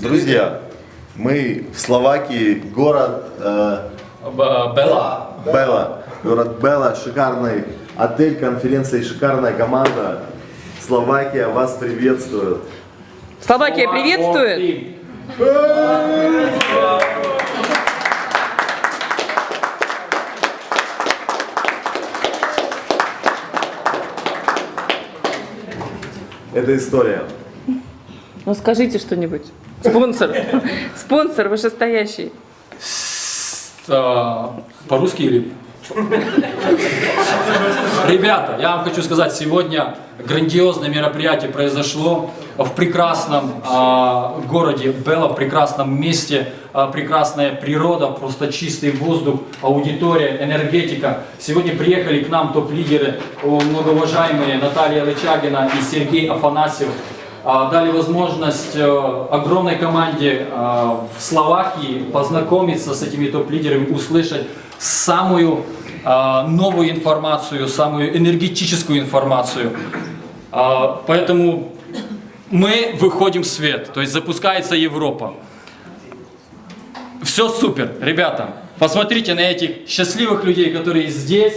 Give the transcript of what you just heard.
Друзья, мы в Словакии, город э, Бела. Бела. Город Бела, шикарный отель, конференция и шикарная команда. Словакия вас приветствует. Словакия приветствует. Это история. Ну скажите что-нибудь. Спонсор. Спонсор вышестоящий. А, По-русски или? Ребята, я вам хочу сказать, сегодня грандиозное мероприятие произошло в прекрасном а, городе Бела, в прекрасном месте, а, прекрасная природа, просто чистый воздух, аудитория, энергетика. Сегодня приехали к нам топ-лидеры, многоуважаемые Наталья Лычагина и Сергей Афанасьев. А, дали возможность э, огромной команде э, в Словакии познакомиться с этими топ-лидерами, услышать самую э, новую информацию, самую энергетическую информацию. А, Поэтому мы выходим в свет, то есть запускается Европа. Все супер, ребята. Посмотрите на этих счастливых людей, которые здесь,